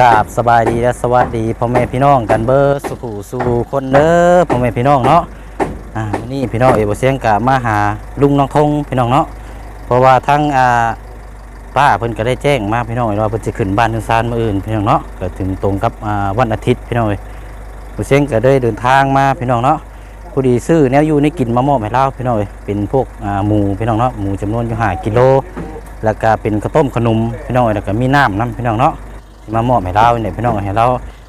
กราบสบายดีและสวัสดีพ่อแม่พี่น้องกันเบอร์สุขูสู่คนเด้อพ่อแม่พี่น้องเนาะอ่านนี้พี่น้องเอบ่เสียงกะมาหาลุงน้องทงพี่น้องเนาะเพราะว่าทั้งอ่าป้าเพิ่นก็ได้แจ้งมาพี่น้องว่าเพิ่นจะขึ้นบ้านถึงซานมื้ออื่นพี่น้องเนาะก็ถึงตรงกับอ่าวันอาทิตย์พี่น้องเอ้ยบ่เสียงก็ได้เดินทางมาพี่น้องเนาะผู้ดีซื้อแนวอยู่ในกินมามอบให้เราพี่น้องเอ้ยเป็นพวกอ่าหมูพี่น้องเนาะหมูจำนวนอยู่5กิโลแล้วก็เป็นข้าวต้มขนมพี่น้องเอ้ยแล้วก็มีน้ำนํพี่น้องเนาะ มามอบให้เราเนี่ยพี่น้องให้เรา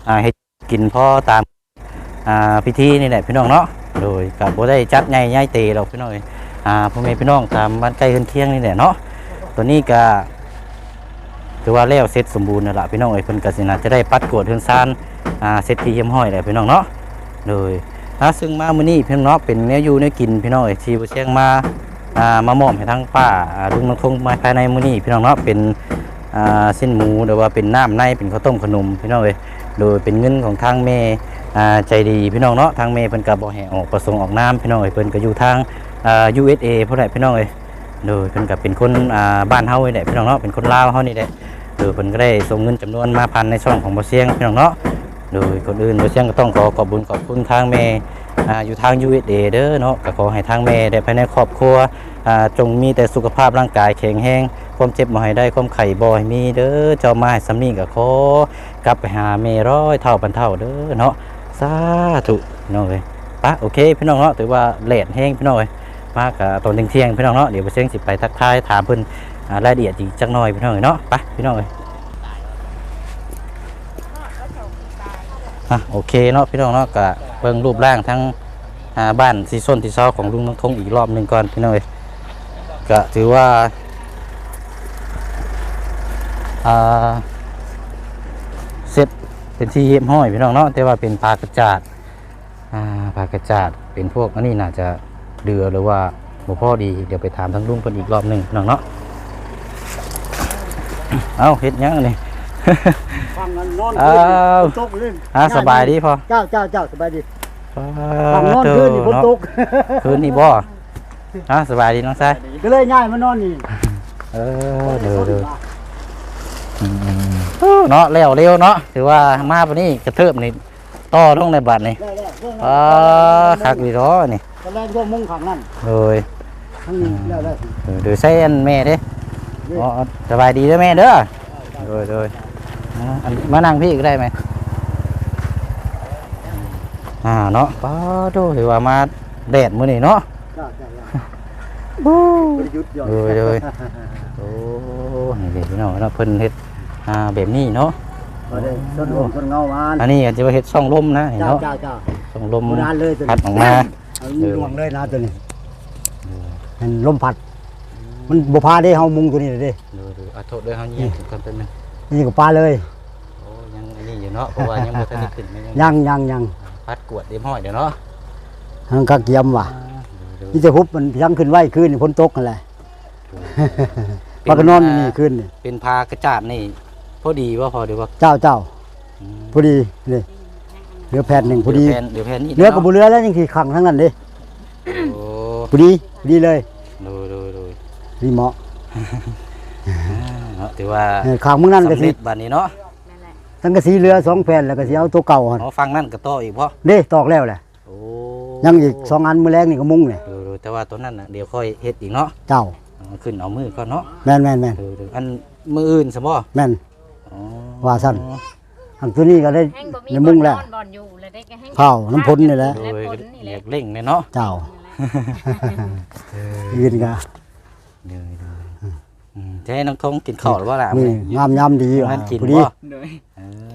อ่าให้กินพ่อตามอ่าพิธีนี่แหละพี่น้องเนาะโดยกับโบได้จัดใหญ่ใหญ่เตเราพี่น้องอ่าพ่อแม่พี่น้องตามบ้านใกล้เรือนเคียงนี่แหละเนาะตัวนี้ก็ถือว่าแล้วเสร็จสมบูรณ์แล้วล่ะพี่น้องเอ้ยเพิ่นก็สินาจะได้ปัดกวดเรือนซานอ่าเสร็จที่เยี่ยมห้อยแหละพี่น้องเนาะโดยอ่าซึ่งมามื้อนี้พี่น้องเนาะเป็นแนวอยู่แนวกินพี่น้องเอ้ยที่บ่เชียงมาอ่ามามอบให้ทางป้าอ่าลุงน้องทงมาภายในมื้อนี้พี่น้องเนาะเป็น เส้นหมูหรือว่าเป็นน้ำในเป็นข้าวต้มขนมพี่น้องเอ้ยโดยเป็นเงินของทางแม่อ่าใจดีพี่น้องเนาะทางแม่เพิ่นก็บ่ให้ออกประสงค์ออกน้ำพี่น้องเอ้ยเพิ่นก็อยู่ทางอ่า USA พุ่นแหละพี่น้องเอ้ยโดยเพิ่นก็เป็นคนบ้านเฮานี่แหละพี่น้องเนาะเป็นคนลาวเฮานี่แหละโดยเพิ่นก็ได้ส่งเงินจำนวนมาพันในช่องของบ่เสียงพี่น้องเนาะโดยคนอื่นบ่เสียงก็ต้องขอขอบคุญขอบคุณทางแม่อ่าอยู่ทาง USA เด้อเนาะก็ขอให้ทางแม่ได้ภายในครอบครัวจงมีแต่สุขภาพร่างกายแข็งแรง ความเจ็บบ่ให้ได้ความไข่บ่ให้มีเด้อเจ้ามาให้สำนีก็ขอกลับไปหาแม่ร้อยเท่าพันเท่าเด้อเนาะสาธุน้องเอ้ยปะโอเคพี่น้องเนาะถือว่าเลทแห้งพี่น้องเอ้ยมากกับตอนเที่ยงพี่น้องเนาะเดี๋ยวไปเชียงสิไปทักทายถามเพิ่นอ่ารายละเอียดอีกจักหน่อยพี่น้องเอ้ยเนาะไปพี่น้องเอ้ยอะโอเคเนาะพี่น้องเนาะก็เบิ่งรูปร่างทั้งบ้านสีส้นที่ซอของลุงน้องทงอีกรอบหนึ่งก่อนพี่น้องเอ้ยก็ถือว่า อ่าเสร็จเป็นที่เยี่ยมห้อยพี่น้องเนาะแต่ว่าเป็นปลากระจาดอ่าปลากระจาดเป็นพวกอันนี้น่าจะเดือหรือว่าหมูพ่อดีเดี๋ยวไปถามทั้งลุงเพิ่นอีกรอบหนึ่งพี่น้องเนาะเอาเฮ็ดหยังอันนี่ ฟังกันนอนอ้าวตกเล่นอ่าสบายดีพอเจ้าเจ้าเจ้าสบายดีฟัฟังนอนคืนนี่ฝนตกคืนนี่บ่อ่าสบายดีน้องชายก็เลยง่ายมานอนนี่เออเดี๋ยวเดี๋ยว เนาะเร็วเร็วเนาะถือว่ามาปานนี้กระเทิบนี่ต่อลงในบัตรนี่ได้ได้เรื่องอ่าคักดีท้อนี่ตอนแรกพวกมุ้งขังนั่นโดยทั้งนี้ได้ได้เออโดยใช้อันแม่เด้อ๋อสบายดีเด้อแม่เด้อโดยโดยอ่าอันมานั่งพี่ก็ได้ไหมอ่าเนาะป้าโตถือว่ามาแดดมื้อนี้เนาะเจ้าเจ้าเจ้าบู๊บริยุทธ์หย่อนโดยโดยโอ้ นี่เด็กพี่น้องเนาะเพิ่นเฮ็ดอ่าแบบนี้เนาะบ่ได้ต้นลมต้นเงาวานอันนี้ก็จะว่าเฮ็ดช่องลมนะเห็นเจ้าเนาะเจ้าเจ้าช่องลมโบราณเลยตัวพัดออกมาเอามีดวงเลยนะตัวนี้เห็นลมพัด มันบ่พาได้เฮามุงตัวนี้เลยเด้ดูดูอะโทษด้วยเฮายิงกันเป็นงนี่ก็ปลาเลยโอ้ยังอันนี้อยู่เนาะเพราะว่ายังบ่ทันได้ขึ้นแม่ยังยังยังยังพัดกวดเรียบห้อยเดี๋ยวเนาะหังกะเกียมว่ะดูนี่จะฮุบมันยังขึ้นไว้คืนนี่ฝนตกนั่นแหละ ปลาก็นอนอยู่นี่คืนนี่เป็นพากระจาดนี่พอดีว่าพอดีว่าเจ้าเจ้าอืมพอดีนี่เหลือแผ่นหนึ่งพอดีเดี๋ยวแผ่นเดี๋ยวแผ่นนี้เหลือกับบุเรือแล้วยังที่ขังทั้งนั้นเด้โอ้พอดีพอดีเลยดูดูดูรีเหมาะเนาะถือว่าเออขังมึงนั่นก็สำสิเร็จบัดนี้เนาะทั้งกระสีเรือสองแผ่นแล้วก็สิเอาตัวเก่าหั่นเนาะฟังนั่นก็ต่ออีกบ่เด้ตอกแล้วแหละโอ้ยังอีกสองอันมือแรกนี่ก็มุงเนี่ยดูดูแต่ว่าตัวนั้นน่ะเดี๋ยวค่อยเฮ็ดอีกเนาะเจ้าเอา ขึ้นเอามือก่อนเนาะแม่นแม่นแม่นดูดูอันมืออื่นซะบ่แม่น อ๋อว่าซั่น อันตัวนี้ก็ได้แห้งบ่มีในมุงแล้ว บ่อนบ่อนอยู่เลยได้ก็แห้งข้าวน้ำพ้นนี่แหละ โดและยพ้นนี่แหเรีละยกเร่งเลยเนาะเจ้ายืนก็เดี๋ยวดูอืมจะให้น้องทงกินข้าวหรือว่าล่ะนี่งามยำดีว่ะนั่นกินพอดีบ่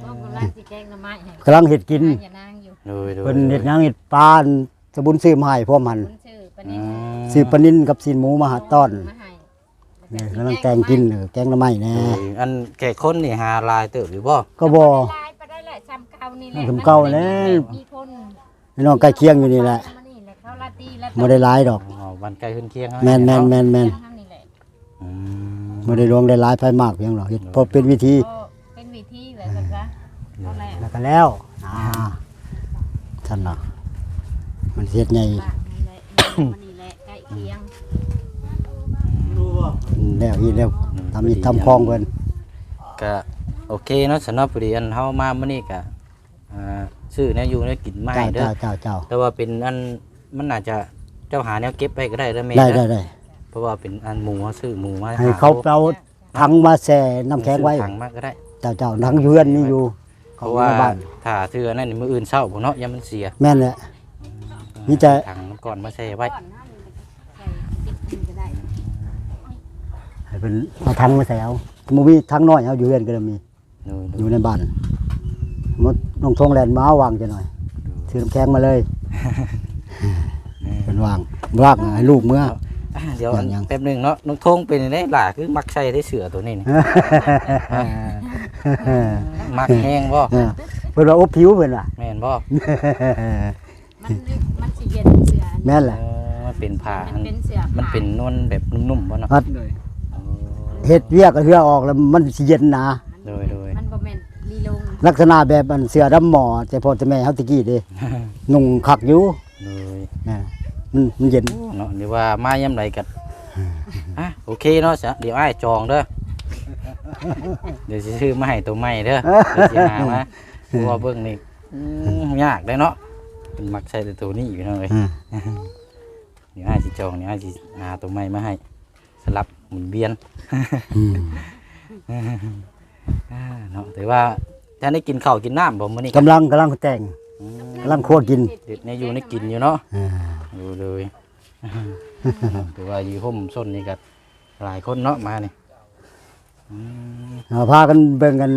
เพราะกำลังสิแกงหน่อไม้ให้กำลังเห็ดกินอย่านางอยู่ดูดูเพิ่นเห็ดหยังเห็ดปลาสบุนซื้อมาให้พร้อมหันคุณชื่อปนิอืนม ซื้อปลานิ่นกับซีนหมูมาหาต้อนมาให้นี่กำลังแกงกินเออแกงหน้ำไม้แน่โดยอันแก่คนนี่หาลายเติบอยู่บ่ก็บ่ลายไปได้แหละซ้ำเก่านี่แหละซ้ำเก่าแล้ว มีคนพี่น้องใกล้เคียงอยู่นี่แหละมานี่แหละเขาลาตีละบ่ได้หลายดอก อ๋อวันใกล้ขึ้นเคียงแม่นแม่นแม่นแม่นเท่านี่แหละอืมบ่ได้ลวงได้หลายไปมากเพียงหรอกเฮ็ดเพราะเป็นวิธีก็เป็นวิธีเลยสักซะเอาแหละแล้วก็แล้วอ่าท่านน่ะมันเฮ็ดใหญ่บ้านนี่แหละมันนี่ แหละใกล้เคียงแล้วอีกแล้วทำอีกทำคลองเพิ่นก็โอเคเนาะสำหรับผู้ดีอันเฮามามื้อนี้ก็อ่าซื้อแนวอยู่แนวกินมาเจ้าให้เด้อเจ้าเจ้าเจ้าแต่ว่าเป็นอันมันน่าจะเจ้าหาแนวเก็บไปก็ได้เด้อแม่ได้เด้ได้อได้เพราะว่าเป็นอันหมูเขาซื้อหมูมาให้เขาเอาถังมาแช่น้ำแข็งไว้ ซื้อถังมาก็ได้ เจ้าเจ้าถังเพื่อนนี่อยู่เพเขาราะว่าว่าบ้านถ้าเทื่อนั่นมื้ออื่นเช้าพุ่นเนาะยามมันเสียแม่นแหละมีแต่ถังก่อนมาใส่ไว้ ก่อนหน้านี้ใส่ติดมือก็ได้ ให้เป็นเอาถังมาใส่เอาบ่มีถังน้อยเอาอยู่เรือนก็ได้มีดูอดูยู่ในบ้านมดน้องทงแลนมาเอาวางจะหน่อยซื้อน้ำแข็งมาเลยเป็นวางวางให้ลูกเมื่อ อะเดี๋ยวยังยัง แป๊บหนึงเนาะน้องทงเป็นได้หล่าคือมักใส่ได้เสือตัวนี้นี่มักแห้งบ่เออเพิ่นว่าอบผิวเพิ่นว่าแม่นบ่มันนึกมันสิเย็นเสือแม่นแหละเออมันเป็นผ้ามันเป็นเสือมันเป็นนวลแบบนุ่มๆบ่เนาะ อัดเออ เฮ็ดเวียกก็เฮือออกแล้วมันสิเย็นหนา โดยโดยมันบ่แม่นลีลงลักษณะแบบอันเสือดำหมอแต่พอแต่แม่เฮาตะกี้เด้ นุ่งคักอยู่โดยแม่นมันมันเย็น เนาะหรือว่ามายามใดกันอะโอเคเนาะจ้ะเดี๋ยวอ้ายจองเด้อเดี๋ยวสิซื้อมาให้ตัวใหม่เด้อเดี๋ยวสิหามาเพราะว่าเบิ่งนี่อืมยากได้เนาะเป็นมักใช้แต่ตัวนี้อยู่เนาะเอ้ยอ่าเดี๋ยวอ้ายสิจองเดี๋ยวอ้ายสิหาตัวใหม่มาให้สลับ หมุนเวียนอืมอ่าเนาะแต่ว่าจะได้กินข้าวกินน้ำบ่มื้อนี้กำลังกำลังแต่งอืมกำลังคั่วกินเด็ดในอยู่ในกินอยู่เนาะอ่าอยู่เลยถือว่าอยู่ห่มส้นนี่ก็หลายคนเนาะมานี่อืมเอาพากันเบิ่งกัน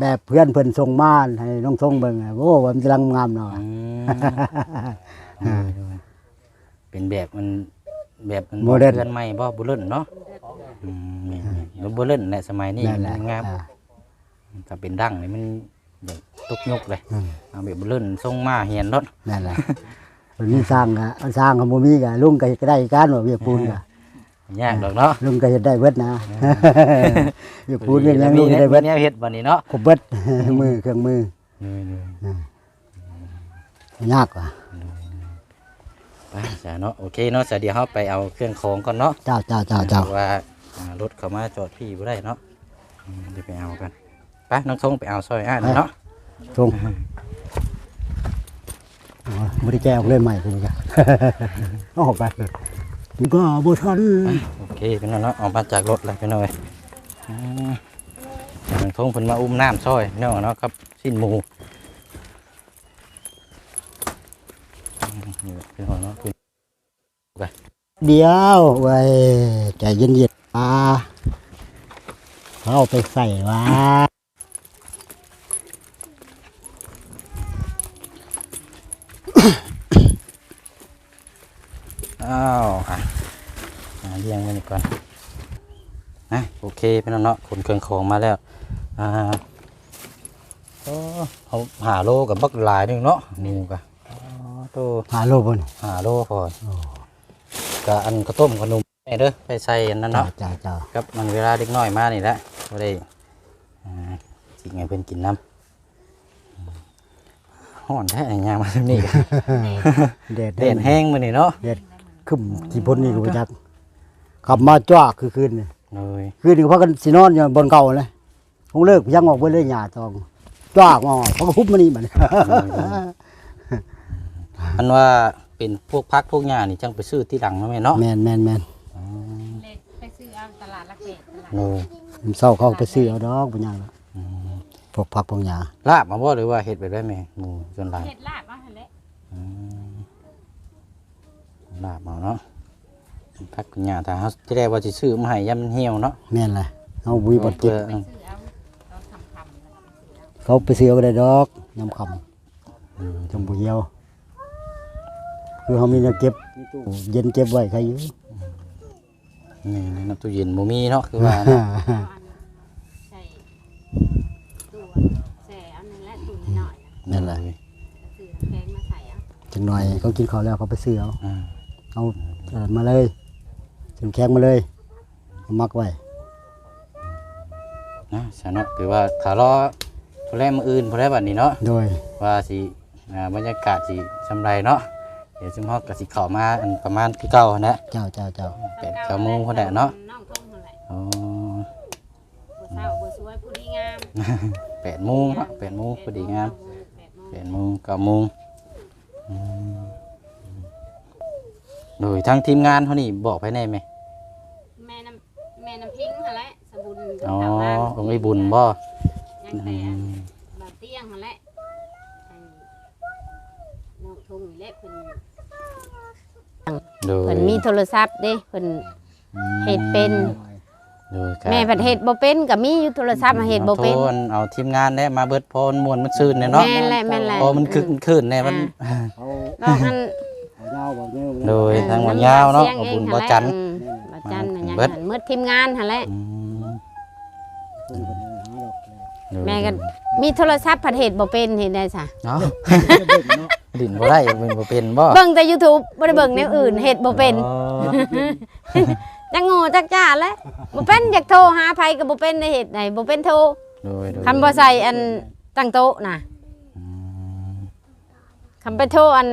แบบเพื่อนเพิ่นส่งมาให้น้องทงเบิ่งอะโอ้ว่ามันกำลังงามเนาะอืมเป็นแบบมัน แบบมันเรือนใหม่บ่บุเล่นเนาะอืมนี่นี่บุเล่นในสมัยนี้นั่นแหละมันงามอ่า ถ้าเป็นดั้งนี่มันแบบตุกยกเลยอืม เอาแบบบุเล่นทรงมาเหียนรถนั่นแหละเพิ่นมีสร้างก็สร้างก็บ่มีก็ลุงก็เฮ็ดได้การว่าเวียกปูนก็ยากดอกเนาะลุงก็เฮ็ดได้เบิดนะเวียกปูนเวียกหยังลุงเฮ็ดได้เบิเบิดดแนวเฮ็ดบัดนี้เนาะครบเบิด มือเครื่องมือนี่ๆยากว่ะ ไปจ้ะเนาะโอเคเนาะเดี๋ยวเราไปเอาเครื่องของก่อนเนาะเจ้าเจ้าเจ้าเจ้าพระว่าอ่ารถเขามาจอดพี่บ่ได้เนาะอืมเดี๋ยวไปเอากันไปน้องทงไปเอาซอยอ่านเนาะทงอ๋อบ่ได้แก้ออกเลยใหม่พุ่นจ้ะ เอาออกไปก็บ่ทันโอเคพี่น้องเนาะออกมาจากรถแล้วพี่น้องเอ้ยอืมน้องทงเพิ่นมาอุ้มน้ำซอยพี่น้องเนาะครับสิ้นหมู อืมนี่พี่น้องเนาะพี่เดี๋ยวไว้ใจเย็นๆอ่าเขาเอาไปใส่ว่าอ้าวอะอ่าเรียงไว้นี่ก่อนนะโอเคพี่น้องเนาะขนเครื่องของมาแล้วอ่าโอ้เอาหาโลกับบักหลายหนึงเนาะหมูกะ โตหาโลบนหาโลพอก็อันข้าวต้มขนมแม่เด้อไปใส่อันนั้นเจ้าเนาะเจ้าเจ้าครับมันเวลาเด็กน้อยมานี่แหละก็ได้อ่าสิไงเพิ่นกินน้ำห้อนแท้ยางมาทางนี้เด็ดเด่นแห้งมื้อนี่เนาะเด็ดขึ้นกี่พ้นนี่รู้จักขับมาจ้าคือคืนนี่เลยคืนนี่พากันสินอนอยู่บนเก่าเลยคงเลิกยังออกไปเลยหยาตองจ้าออกเขาก็ฮุบมานี่มัน อันว่าเป็นพวกพักพวกหญ้านี่จังไปซื้อที่หลังเนาะแม่เนาะแมนแมนแมนเล็กไปซื้อเอาตลาดละเกตตลาดเลยมันเศร้าเขาไปซื้อเอาดอกปัญญางหรอกอืมพวกผักพวกหญ้าลาบมาบ่หรือว่าเฮ็ดไปได้แม่หมูจนหลายเห็ดลาบว่าหั่นแหละอืมลาบเอาเนาะพักพวกหญ้าถ้าเฮาที่แรกว่าสิซื้อมาให้ยามมันเหี่ยวเนาะแม่นเลยเอาบุยบดเก็บไปซื้อเอาตอนค่ำๆแล้วก็ไปซื้อเอาเขาไปซื้อเอาก็ได้ดอกยำคำจมบุเหี่ยว คือเขามีแนวเก็บมีตู้เย็นเก็บไว้ใครอยู่นี่ในน้ำตู้เย็นบ่มีเนาะคือว่าเอาอันใส่ตู้แส่เอานั่นแหละตู้น้อยๆนั่นแหละซื้อแกงมาใส่เอาจังหน่อยเขากินข้าวแล้วเขาไปซื้อเอาอ่าเอาเอ่อมาเลยถึงแข็งมาเลยเอามักไว้นะสนุกคือว่าถ้ารอผู้แรกมื้ออื่นผู้แรกบัดนี้เนาะโดยว่าสิอ่าบรรยากาศสิสำไรเนาะ เดี๋ยวซุมฮอกก็สิเข้ามาอันประมาณคือเก่าหั่นแหละเจ้าเจ้าเจ้าแปดเก้าโมงพุ่นแหละเนาะน้องทงเท่าไหร่อ๋อบ่เศร้าบ่สวยผู้ดีงามแปดโมงเนาะแปดโมงพอดีงามแปดโมงแปดโมงเก้าโมงอืมโดยทางทีมงานเขานี่บอกภายในไหมแม่น้ำแม่น้ำพิงหั่นแหละสบุญอ๋อสาวงามองค์ไอ้บุญบ่ยังแต่อันบาเตี้ยงหั่นแหละไอ้น้อ งทงนี่แหละเพิ่นโดยเพิ่นมีโทรศัพท์เด้เพิ่น เฮ็ดเป็น โดยการแม่ประเทศบ่เป็นก็มีอยู่โทรศัพท์มาเฮ็ดบ่เป็นอาโทรเอาทีมงานเนี่ยมาเบิดพรมวนมันซื่นเนี่ยเนาะแม่นแหละแม่นแหละ พอมันคึกขึ้นเนี่ยมัน เขาก็อันเอายาวบอกเงี้ยโดยทางวันยาวเนาะเอาบุญบ่จันทร์ อืมบ่จันทร์น่ะยังเบิด หั่นมืดทีมงานหั่นแหละอืม คนคนหาดอกโดย แม่ก็มีโทรศัพท์ประเทศบ่เป็นเฮ็ดได้ซะเนาะเบิ่งเนาะดินบ่ได้มันบ่เป็นบ่เบิ่งแต่ YouTube บ่ได้เบิ่งแนวอื่นเฮ็ดบ่เป็นอ๋อจังโง่จักจ้าแหล้วบ่เป็นอยากโทรหาไผก็บ่เป็นได้เฮ็ดได้บ่เป็นโทรโดยโดยคันบ่ใส่อันตั้งโต๊ะน่ะอืมคันไปโทรอัน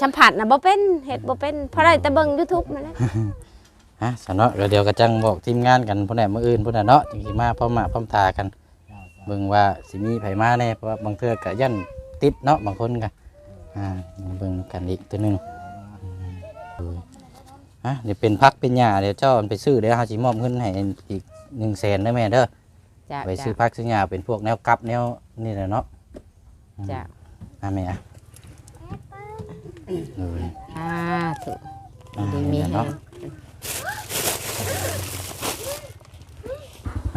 สัมผัสน่ะบ่เป็นเฮ็ดบ่เป็นเพราะได้แต่เบิ่ง YouTube นั่นแหละฮะสนเนาะเดี๋ยวเดี๋ยวก็จังบอกทีมงานกันพุ่นน่ะมื้ออื่นพุ่นน่ะเนาะจังสิมาพร้อมมาพร้อมทากัน เบิ่งว่าสิมีไผมาแน่เพราะว่าบางเทื่อก็ยันติดเนาะบางคนก็อ่าเบิ่งกันอีกตัวหนึงอืมฮะเดี๋ยวเป็นพักเป็นหญ้าเดี๋ยวเจ้าเอาไปซื้อเดี๋ยวเฮาสิมอบเงินให้อีก100,000เด้อแม่เด้อจ้ะไปซื้อพักซื้อหญ้าเป็นพวกแนวกับแนวนี่แหละเนาะจ้ะอ่าแม่อะเออ อ่าถูกอ่าดีมีเนี่ยแฮเนาะง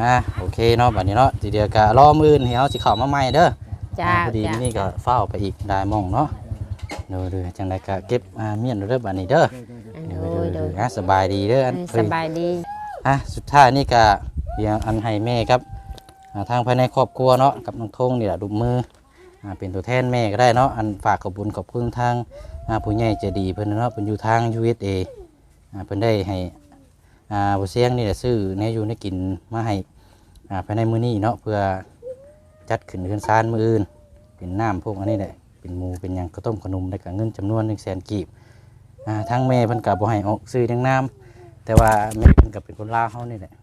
อ่าโอเคเนาะบัดนี้เนาะทีเดียวก็รอมื้อนี้เฮาสิเข้ามาใหม่เด้อจ้าอ่าพอดีจ้านี่ก็เฝ้าไปอีกได้หมองเนาะเด้อเด้อจังไดก็เก็บอ่าเมียนเด้อบัดนี้เด้อโดเด้อยเด้โดอยอะสบายดีเด้ออันสเอ้ยบายดี อะสุดท้ายนี่ก็เดี๋ยวอันให้แม่ครับอ่าทางภายในครอบครัวเนาะกับน้องทงนี่แหละดุมมืออ่าเป็นตัวแทนแม่ก็ได้เนาะอันฝากขอบคุญขอบคุณทางอ่าผู้ใหญ่ใจดีเพิ่นเนาะเพิ่นอยู่ทาง USA อ่าเพิ่นได้ให้ อ่าบ่เสียงนี่แหละซื้อแนวอยู่ในกินมาให้อ่าภายในมื้อนี้เนาะเพื่อจัดขึ้นขึ้นศาลมื้ออื่น เป็นน้ำพวกอันนี้แหละเป็นหมูเป็นหยังข้าวต้มขนมแล้วก็เงินจำนวน100,000กีบอ่าทางแม่เพิ่นก็บ่ให้ออกซื้อทั้งน้ำแต่ว่าแม่เพิ่นก็เป็นคนลาวเฮานี่แหละ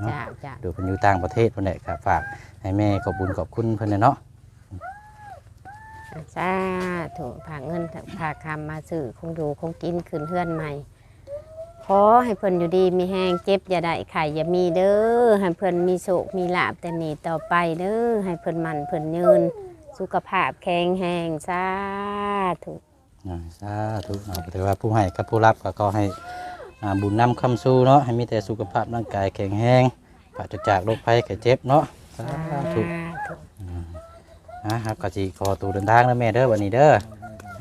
เนาะจ้าจ้าดูเพิ่นอยู่ต่างประเทศเพิ่นแหละครับฝากให้แม่ขอบคุญขอบคุณเพิ่นน่ะเนาะ สาธุฝากเงินฝากคำมาซื้อคงดูคงกินคืนเฮือนใหม่ ขอให้เพิ่นอยู่ดีมีแห้งเจ็บอย่าได้ไข่อย่ามีเด้อให้เพิ่นมีโศกมีลาบแต่นี่ต่อไปเด้อให้เพิ่นมันเพิ่นยืน สุขภาพแข็งแรงสาธุอ่าสาธุเนาะถือว่าผู้ให้กับผู้รับก็ขอให้อ่าบุญนำคำสู้เนาะให้มีแต่สุขภาพร่างกายแข็งแรงปราศจากโรคภัยไข้เจ็บเนาะสาธุ อ่าครับก็สิขอตัวเดินทางแล้วแม่เด้อวันนี้เด้อ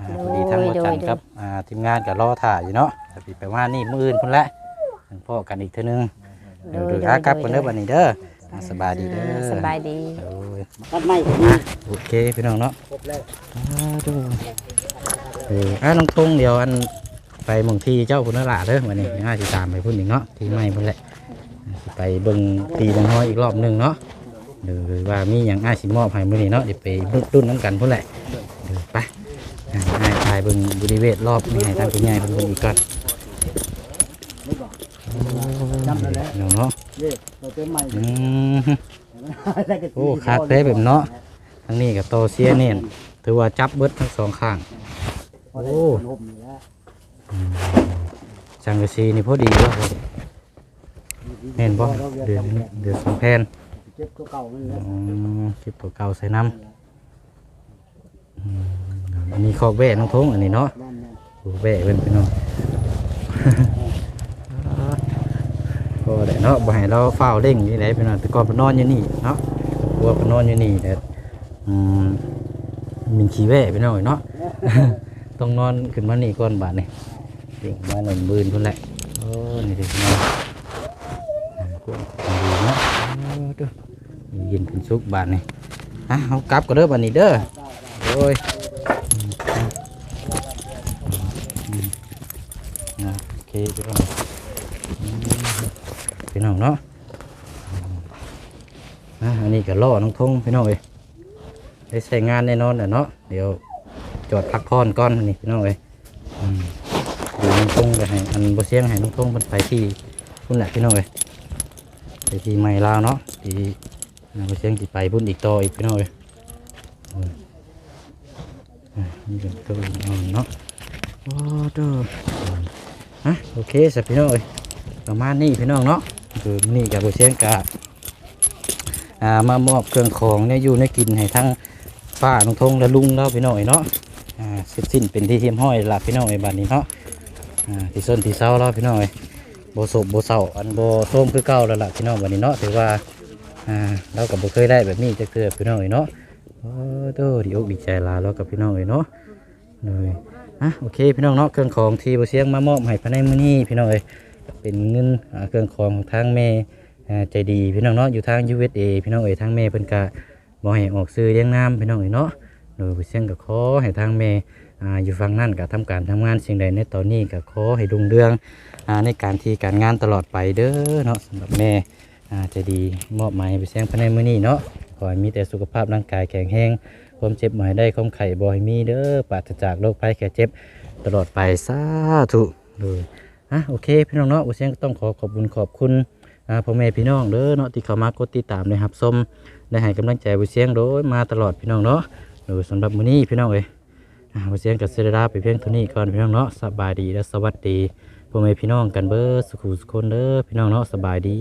อ่าพอดีทั้งหมดจันทร์ครับอ่าทีมงานก็รอถ่ายอยู่เนาะแต่สิไปว่านี่มื้ออื่นพุ่นละถึงพ่อกันอีกเทื่อนึงเดี๋ยวเดี๋ยวอะกลับกันเด้อวันนี้เด้ออ่าสบายดีเด้อสบายดีโอ้ยตัดไม้ก็มีโอเคพี่น้องเนาะครบแล้วอ่าดูเอออ่าน้องทงเดี๋ยวอันไปหมองที่เจ้าคุณนละเด้อวันนี้น่าสิตามไปพุ่นอีกเนาะที่ไม่พุ่นแหละสิไปเบิ่งตีบังห้อยอีกรอบหนึงเนาะเดี๋ยวว่ามีอย่างอ้ายสิมอบให้มื้อนี้เนาะเดี๋ยวไปเบิ่งรุ่นน้ำกันพุ่นแหละเดี๋ยวไปอ่าอ้ายพายเบิ่งบริเวณรอบนี้ให้ทางคุณยายเพิ่นเบิ่งอีกก่อนจำได้แล้วพี่น้องเนาะเย้ตัวเต็มไม้อืมโอ้คักเด้แบบเนาะทางนี้กับโตเซียเนี่ยถือว่าจับเบิดทั้งสองข้างโอ้โอ้ลมอยู่แล้วจังกะซีนี่พอดีวะเห็นบ่เดือนนี้เดือนสองแผ่นเจ็บตัวเก่ามันอืแล้วมคลิปตัวเก่าใส่น้ำ อืมอันนี้ขอบแว่น้องทงอันนี้เนาะนั่นน่ะดูแว่เป็นพี่น้องก็ได้เนาะบ่ให้เราเฝ้าเร่งนี่แหละพี่น้องแต่ก่อนเพนอนอยู่นี่เนาะกลัวเพนอนอยู่นี่แต่อืมมีขี้แว่พี่น้องเนาะต้องนอนขึ้นมานี่ก่อนบาดนี่เด็กมาหนึ่งบืนพุ่นแหละโอ้นี่เด็กนอนอ่าพวกดีเนาะโอ้เด้อเย็นเป็นสุกบาดนี่อะเอากลับก็เด้อบาดนี้เด้อโอ้ย นนี้ก็ล่อน้องทงพี่น้องเอ้ยได้ใช้งานแน่นอนแหละเนาะเดี๋ยวจอดพักผ่อนก่อนนี่พี่น้องเอ้ยอืมดูน้องทงก็ให้อันบ่เสียงให้น้องทงเพิ่นไปที่พุ่นแหละพี่น้องเอ้ยไปที่ใหม่ลาวเนาะที่อ่าบ่เสียงสิไปพุ่นอีกต่ออีกพี่น้องเอ้ยอืมอ่านี่เป็นตัวอ่อนเนาะโอ้เด้อฮะโอเคสับพี่น้องเอ้ยประมาณนี้พี่น้องเนาะคือนี่กับบ่เสียงกะามามอบเครื่องของเนี่ยอยู่ในกินให้ทั้งป้าน้องทงและลุงเราพี่น้อยเนาะอ่าเสร็จสิ้นเป็นที่เทียมห้อยละพี่น้อยบัดนี้เนาะอ่าที่ส้นที่เสาแล้วพี่น้อยโบศพโบเศร้าอันโบส้มคือเก่าแล้วล่ะพี่น้องวันนี้เนาะถือว่าอ่าเรากับโบเคยได้แบบนี้จะเกิดพี่น้องเลยเนาะโอ้โตดีอกดีใจลายแล้วกับพี่น้องเลยเนาะเลยอะโอเคพี่น้องเนาะเครื่องของที่โบเสียงมามอบให้ภายในมื้อนี้พี่น้องเลยเป็นเงินเครื่องของของทางแม่อ่า ใจดีพี่น้องเนาะอยู่ทาง USA พี่น้องเอ้ยทางแม่เพิ่นกะบ่ให้ออกซื้อเลี้ยงน้ำพี่น้องเอ้ยเนาะโดยเสียงก็ขอให้ทางแม่อ่าอยู่ฝั่งนั้นก็ทำการทำงานสิ่งใดในตอนนี้ก็ขอให้รุ่งเรืองอในการที่การงานตลอดไปเด้อเนาะสำหรับแม่อ่าใจะดีมอบหมายให้ไปแซงภายในมือนี้เนาะขอให้มีแต่สุขภาพร่างกายแข็งแรงความเจ็บบ่ให้ได้ความไข้บ่ให้มีเด้อปราศจากโรคภัยแค่เจ็บตลอดไปสาธุเลยอะโอเคพี่น้องเนาะอุเซียงก็ต้องขอขอบคุณขอบคุณ พ่อแม่พี่น้องเด้อเนาะที่เข้ามากดติดตามเลยครับส้มได้ให้กำลังใจบุเชียงโดยมาตลอดพี่น้องเนาะโดยสำหรับมื้อนี้พี่น้องเลยบุเชียงกับเซเดราไปเพียงเท่านี้ก่อนพี่น้องเนาะสบายดีและสวัสดีพ่อแม่พี่น้องกันเบิร์สุขุสุคนเด้อพี่น้องเนาะสบายดี